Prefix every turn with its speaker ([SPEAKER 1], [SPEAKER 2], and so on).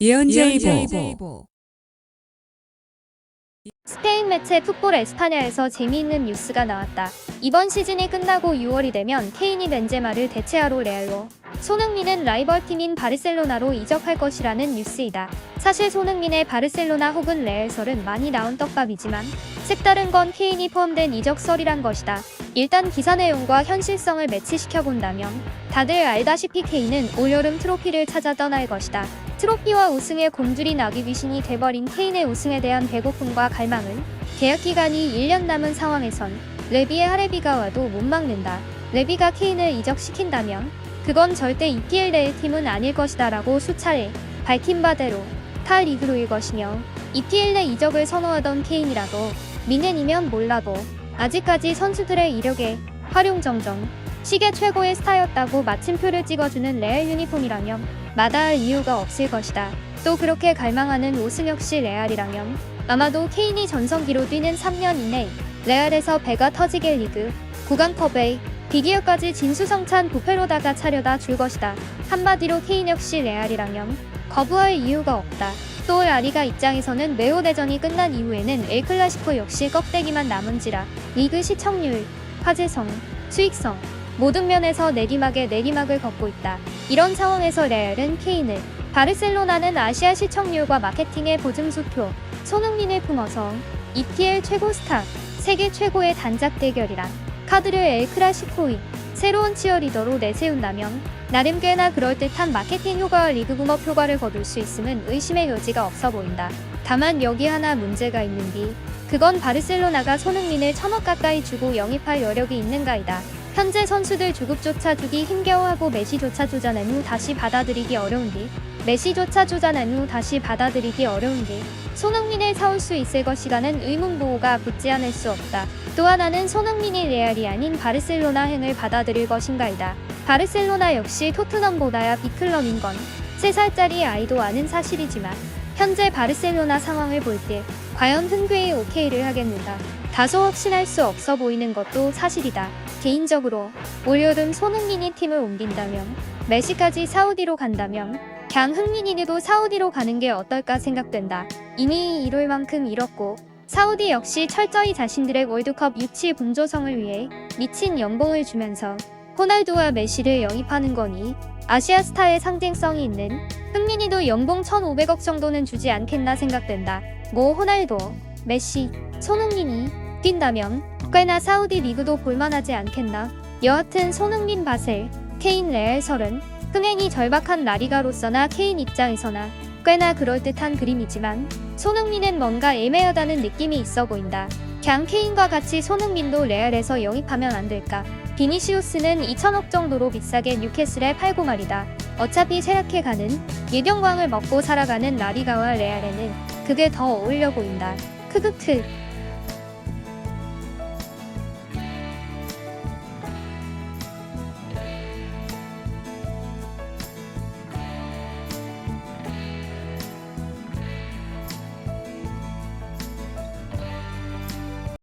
[SPEAKER 1] 예언제이보
[SPEAKER 2] 스페인 매체 풋볼 에스파냐에서 재미있는 뉴스가 나왔다. 이번 시즌이 끝나고 6월이 되면 케인이 벤제마를 대체하러 레알로, 손흥민은 라이벌 팀인 바르셀로나로 이적할 것이라는 뉴스이다. 사실 손흥민의 바르셀로나 혹은 레알설은 많이 나온 떡밥이지만 색다른 건 케인이 포함된 이적설이란 것이다. 일단 기사 내용과 현실성을 매치시켜 본다면 다들 알다시피 케인은 올여름 트로피를 찾아 떠날 것이다. 트로피와 우승의 곰줄이 나기 귀신이 돼버린 케인의 우승에 대한 배고픔과 갈망은 계약 기간이 1년 남은 상황에선 레비의 하레비가 와도 못 막는다. 레비가 케인을 이적시킨다면 그건 절대 EPL 내의 팀은 아닐 것이다 라고 수차례 밝힌 바대로 타 리그로일 것이며 EPL 내 이적을 선호하던 케인이라도 미넨이면 몰라도 아직까지 선수들의 이력에 활용정정 시계 최고의 스타였다고 마침표를 찍어주는 레알 유니폼이라면 마다할 이유가 없을 것이다. 또 그렇게 갈망하는 우승 역시 레알이라면 아마도 케인이 전성기로 뛰는 3년 이내 레알에서 배가 터지게 리그, 구강컵에 비기어까지 진수성찬 부페로다가 차려다 줄 것이다. 한마디로 케인 역시 레알이라면 거부할 이유가 없다. 또 라리가 입장에서는 메오 대전이 끝난 이후에는 엘클라시코 역시 껍데기만 남은지라 리그 시청률, 화제성, 수익성 모든 면에서 내리막에 내리막을 걷고 있다. 이런 상황에서 레알은 케인을 바르셀로나는 아시아 시청률과 마케팅의 보증수표 손흥민을 품어서 EPL 최고 스타 세계 최고의 단짝 대결이란 카드를 엘크라시코이 새로운 치어리더로 내세운다면 나름 꽤나 그럴듯한 마케팅 효과와 리그 붐업 효과를 거둘 수 있음은 의심의 여지가 없어 보인다. 다만 여기 하나 문제가 있는 디 그건 바르셀로나가 손흥민을 천억 가까이 주고 영입할 여력이 있는가이다. 현재 선수들 주급조차 주기 힘겨워하고 메시조차 주자낸 후 다시 받아들이기 어려운 뒤 메시조차 주자낸 후 다시 받아들이기 어려운 뒤 손흥민을 사올 수 있을 것이라는 의문 보호가 붙지 않을 수 없다. 또 하나는 손흥민이 레알이 아닌 바르셀로나 행을 받아들일 것인가이다. 바르셀로나 역시 토트넘보다야 빅클럽인 건 3살짜리 아이도 아는 사실이지만 현재 바르셀로나 상황을 볼 때 과연 흔쾌히 오케이를 하겠는가 다소 확신할 수 없어 보이는 것도 사실이다. 개인적으로 올여름 손흥민이 팀을 옮긴다면 메시까지 사우디로 간다면 그냥 흥민이도 사우디로 가는 게 어떨까 생각된다. 이미 이룰 만큼 잃었고 사우디 역시 철저히 자신들의 월드컵 유치 분조성을 위해 미친 연봉을 주면서 호날두와 메시를 영입하는 거니 아시아 스타의 상징성이 있는 흥민이도 연봉 1,500억 정도는 주지 않겠나 생각된다. 뭐 호날두, 메시, 손흥민이 뛴다면 꽤나 사우디 리그도 볼만하지 않겠나. 여하튼 손흥민 바셀, 케인 레알 설은 흥행이 절박한 라리가로서나 케인 입장에서나 꽤나 그럴듯한 그림이지만 손흥민은 뭔가 애매하다는 느낌이 있어 보인다. 그냥 케인과 같이 손흥민도 레알에서 영입하면 안 될까? 비니시우스는 2천억 정도로 비싸게 뉴캐슬에 팔고 말이다. 어차피 쇠락해가는 예경광을 먹고 살아가는 라리가와 레알에는 그게 더 어울려 보인다. 크크크.